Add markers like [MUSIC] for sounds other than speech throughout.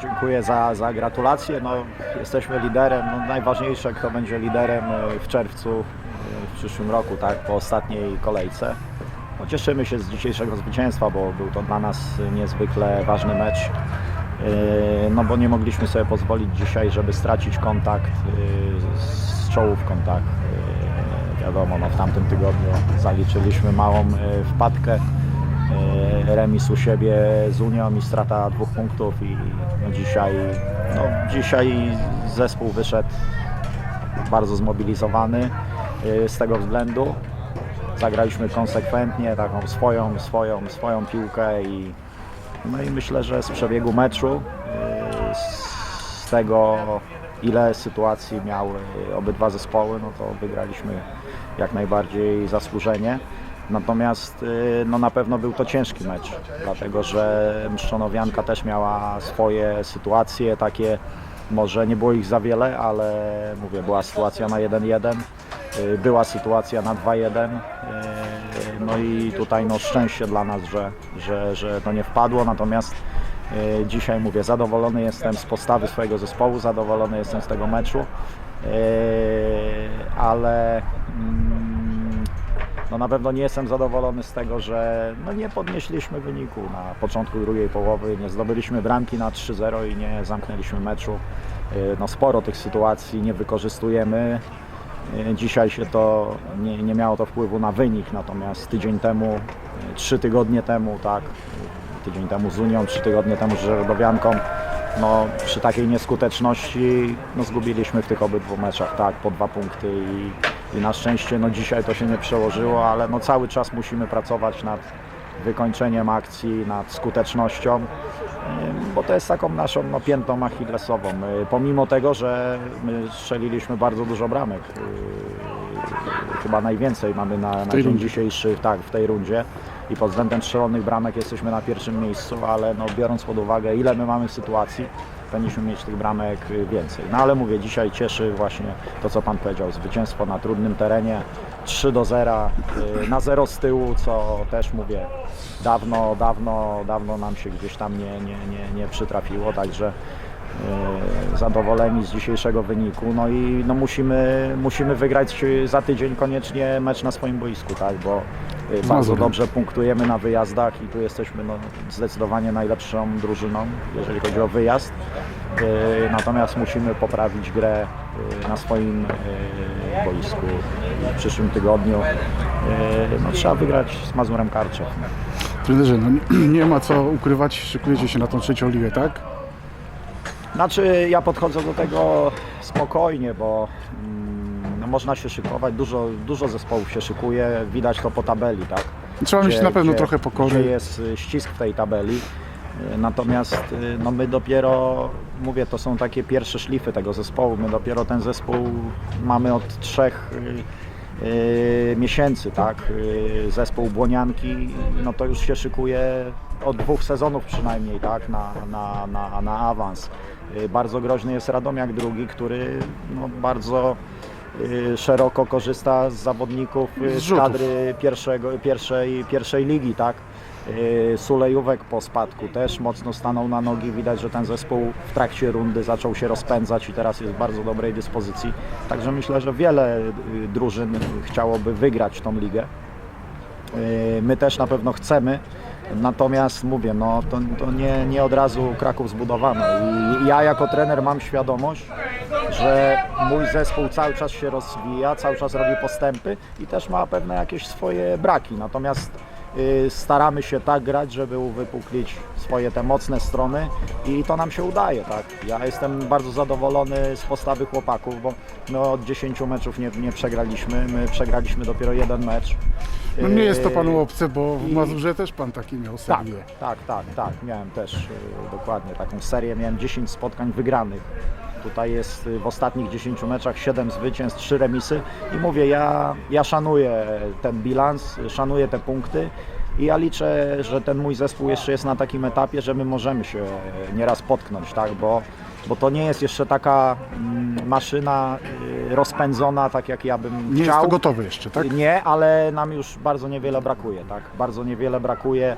Dziękuję za, za gratulacje. No, jesteśmy liderem. No, najważniejsze, kto będzie liderem e, w czerwcu e, w przyszłym roku, tak, po ostatniej kolejce. No, cieszymy się z dzisiejszego zwycięstwa, bo był to dla nas niezwykle ważny mecz. E, No bo nie mogliśmy sobie pozwolić dzisiaj, żeby stracić kontakt z czołówką, tak. Wiadomo, no, w tamtym tygodniu zaliczyliśmy małą e, wpadkę e, remis u siebie z Unią i strata dwóch punktów i no dzisiaj, no dzisiaj zespół wyszedł bardzo zmobilizowany e, z tego względu. Zagraliśmy konsekwentnie, taką swoją, swoją, swoją piłkę i no i myślę, że z przebiegu meczu, tego ile sytuacji miały obydwa zespoły, no to wygraliśmy jak najbardziej zasłużenie. Natomiast y, no na pewno był to ciężki mecz, dlatego że Mszczonowianka też miała swoje sytuacje takie, może nie było ich za wiele, ale mówię, była sytuacja na 1-1, y, była sytuacja na 2-1, y, no i tutaj no szczęście dla nas, że, że, że to nie wpadło, natomiast dzisiaj mówię, zadowolony jestem z postawy swojego zespołu, zadowolony jestem z tego meczu, y, ale mm, no na pewno nie jestem zadowolony z tego, że no nie podnieśliśmy wyniku na początku drugiej połowy, nie zdobyliśmy bramki na 3-0 i nie zamknęliśmy meczu. Y, No sporo tych sytuacji nie wykorzystujemy. Dzisiaj się to nie, nie miało to wpływu na wynik, natomiast tydzień temu, trzy tygodnie temu, tak, tydzień temu z Unią, trzy tygodnie temu z Żerodowianką, no przy takiej nieskuteczności no, zgubiliśmy w tych obydwu meczach tak, po dwa punkty i, i na szczęście no, dzisiaj to się nie przełożyło, ale no, cały czas musimy pracować nad wykończeniem akcji, nad skutecznością, bo to jest taką naszą no, piętą achillesową. Pomimo tego, że my strzeliliśmy bardzo dużo bramek, y, chyba najwięcej mamy na, na dzień dzisiejszy tak, w tej rundzie i pod względem strzelonych bramek jesteśmy na pierwszym miejscu, ale no, biorąc pod uwagę ile my mamy sytuacji, powinniśmy mieć tych bramek więcej. No ale mówię, dzisiaj cieszy właśnie to, co Pan powiedział, zwycięstwo na trudnym terenie, 3 do 0, y, na 0 z tyłu, co też mówię, dawno, dawno, dawno nam się gdzieś tam nie, nie, nie, nie przytrafiło, także y, zadowoleni z dzisiejszego wyniku. No i no musimy, musimy wygrać za tydzień koniecznie mecz na swoim boisku, tak, bo bardzo Mazurem. dobrze punktujemy na wyjazdach i tu jesteśmy no, zdecydowanie najlepszą drużyną, jeżeli chodzi o wyjazd. Y, Natomiast musimy poprawić grę y, na swoim y, boisku w przyszłym tygodniu. Y, No, trzeba wygrać z Mazurem Karczew. Trenerze, no [CLEARS THROAT] nie, ma co ukrywać, szykujecie się na tą trzecią ligę, tak? Znaczy ja podchodzę do tego spokojnie, bo mm, można się szykować, dużo, dużo zespołów się szykuje, widać to po tabeli, tak? Trzeba mieć Gdzie- na pewno gdzie- trochę Gdzie pokory. jest y, ścisk w tej tabeli. Y, Natomiast y, no my dopiero, mówię, to są takie pierwsze szlify tego zespołu. My dopiero ten zespół mamy od trzech y, y, miesięcy, tak? Zespół Błonianki, no to już się szykuje od dwóch sezonów przynajmniej, tak? Na, na, na, na awans. Bardzo groźny jest Radomiak drugi, który no, bardzo szeroko korzysta z zawodników y, Z kadry pierwszego, pierwszej, pierwszej ligi, tak? Y, Sulejówek po spadku też mocno stanął na nogi. Widać, że ten zespół w trakcie rundy zaczął się rozpędzać i teraz jest w bardzo dobrej dyspozycji. Także myślę, że wiele y, drużyn chciałoby wygrać tą ligę. Y, My też na pewno chcemy, natomiast mówię, no to, to nie, nie od razu Kraków zbudowano i ja jako trener mam świadomość, że mój zespół cały czas się rozwija, cały czas robi postępy i też ma pewne jakieś swoje braki, natomiast y, staramy się tak grać, żeby uwypuklić swoje te mocne strony i to nam się udaje, tak. Ja jestem bardzo zadowolony z postawy chłopaków, bo my od 10 meczów nie, nie przegraliśmy, my przegraliśmy dopiero jeden mecz. No nie jest to Y, panu obce, bo w Mazurze też pan taki miał tak, serię. tak, tak, tak. Miałem też y, dokładnie taką serię. Miałem 10 spotkań wygranych. Tutaj jest y, w ostatnich 10 meczach 7 zwycięstw, 3 remisy. I mówię, ja, ja szanuję ten bilans, szanuję te punkty. I ja liczę, że ten mój zespół jeszcze jest na takim etapie, że my możemy się nieraz potknąć, tak, bo, bo to nie jest jeszcze taka mm, maszyna rozpędzona tak jak ja bym Nie jest chciał. to gotowe jeszcze, tak? Nie, ale nam już bardzo niewiele brakuje, tak? Bardzo niewiele brakuje.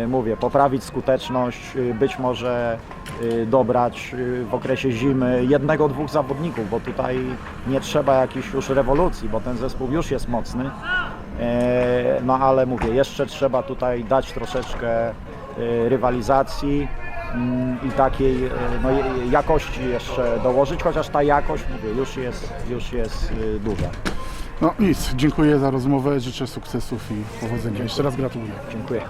Yy, Mówię, poprawić skuteczność, yy, być może yy, dobrać yy, w okresie zimy jednego, dwóch zawodników, bo tutaj nie trzeba jakichś już rewolucji, bo ten zespół już jest mocny. Yy, No ale mówię, jeszcze trzeba tutaj dać troszeczkę yy, rywalizacji i takiej yy, no, jakości jeszcze dołożyć, chociaż ta jakość, mówię, już jest, już jest yy, duża. No nic, dziękuję za rozmowę, życzę sukcesów i powodzenia. Jeszcze raz gratuluję. Dziękuję.